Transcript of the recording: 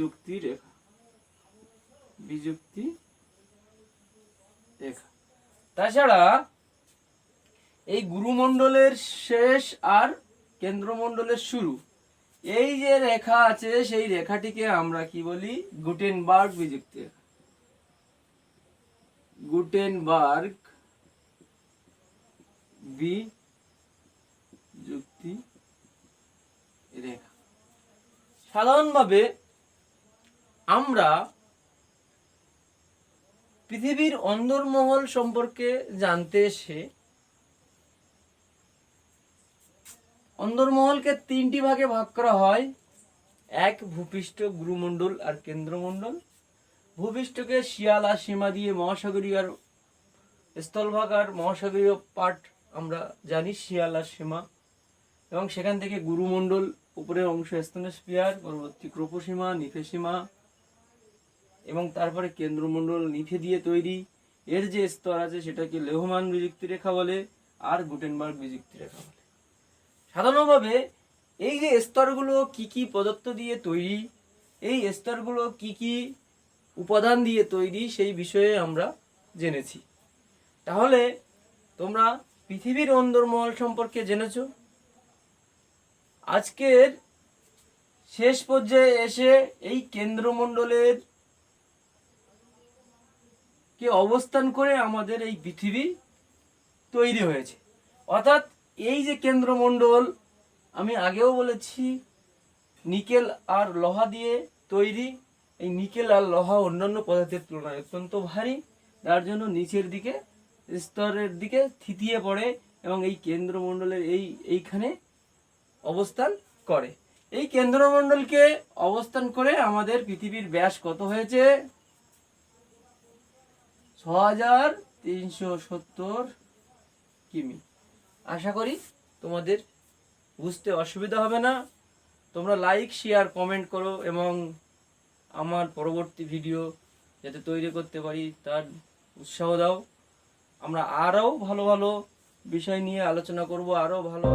বিযুক্তি রেখা। বিযুক্তি রেখা। তাছাড়া এই গুরুমণ্ডলের শেষ আর কেন্দ্রমণ্ডলের শুরু। এই যে রেখা আছে, সেই রেখাটিকে আমরা কি বলি? গুটেনবার্গ বিযুক্তি রেখা। গুটেনবার্গ বিযুক্তি রেখা। সাধারণভাবে আমরা পৃথিবীর অন্দরমহল সম্পর্কে জানতে এসে অন্দরমহলকে তিনটি ভাগে ভাগ করা হয়। এক ভূপৃষ্ঠ গুরুমণ্ডল আর কেন্দ্রমণ্ডল। ভূপৃষ্ঠকে শিয়ালা সীমা দিয়ে মহাসাগরীয় আর স্থলভাগ আর মহাসাগরীয় পার্ট আমরা জানি, শিয়ালা সীমা। এবং সেখান থেকে গুরুমণ্ডল, উপরের অংশ স্তনোস্পিয়ার পরবর্তী ক্রোপসীমা, নিফেসীমা এবং তারপরে কেন্দ্রমণ্ডল নিফে দিয়ে তৈরি। এর যে স্তর আছে সেটাকে লেহমান বিযুক্তি রেখা বলে, আর গুটেনবার্গ বিযুক্তি রেখা বলে। সাধারণভাবে এই যে স্তরগুলো কি কি পদার্থ দিয়ে তৈরি, এই স্তরগুলো কি কি উপাদান দিয়ে তৈরি সেই বিষয়ে আমরা জেনেছি। তাহলে তোমরা পৃথিবীর অন্দরমহল সম্পর্কে জেনেছো। আজকের শেষ পর্যায়ে এসে এই কেন্দ্রমণ্ডলের কে অবস্থান করে আমাদের এই পৃথিবী তৈরি হয়েছে। অর্থাৎ এই যে কেন্দ্রমণ্ডল, আমি আগেও বলেছি, নিকেল আর লোহা দিয়ে তৈরি। এই নিকেল আর লোহা অন্যান্য পদার্থের তুলনায় অত্যন্ত ভারী, যার জন্য নিচের দিকে, স্তরের দিকে থিতিয়ে পড়ে এবং এই কেন্দ্রমণ্ডলের এই, এইখানে অবস্থান করে। এই কেন্দ্রমণ্ডলকে অবস্থান করে আমাদের পৃথিবীর ব্যাস কত হয়েছে? ছ হাজার তিনশো সত্তর কিমি। আশা করি তোমাদের বুঝতে অসুবিধা হবে না। তোমরা লাইক শেয়ার কমেন্ট করো এবং আমার পরবর্তী ভিডিও যাতে তৈরি করতে পারি তার উৎসাহ দাও। আমরা আরও ভালো ভালো বিষয় নিয়ে আলোচনা করব, আরও ভালো